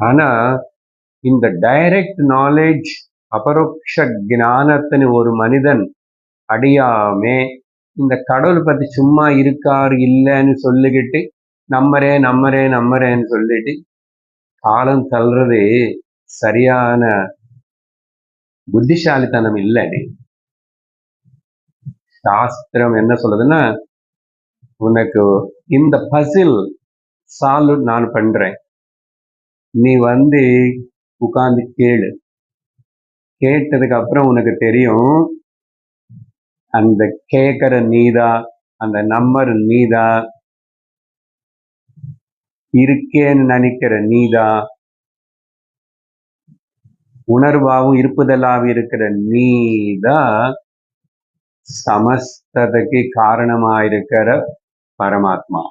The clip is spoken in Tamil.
ஆனா இந்த டைரக்ட் நாலேஜ் அபரோக்ஷ ஜானத்தின் ஒரு மனிதன் அடியாமே இந்த கடவுள் பத்தி சும்மா இருக்காரு இல்லைன்னு சொல்லிக்கிட்டு நம்மரே நம்மரே நம்மரேன்னு சொல்லிட்டு காலம் தள்ளுறது சரியான புத்திசாலித்தனம் இல்லடி. சாஸ்திரம் என்ன சொல்லுதுன்னா உனக்கு இந்த பசில் சால்வ் நான் பண்றேன். நீ வந்து உட்காந்து கேளு. கேட்டதுக்கு அப்புறம் உனக்கு தெரியும் அந்த கேட்கிற நீதா அந்த நம்பர் நீதா இருக்கேன்னு நினைக்கிற நீதா உணர்வாகவும் இருப்புதலாகவும் இருக்கிற நீதா சமஸ்தத்துக்கு காரணமாயிருக்கிற பரமாத்மா.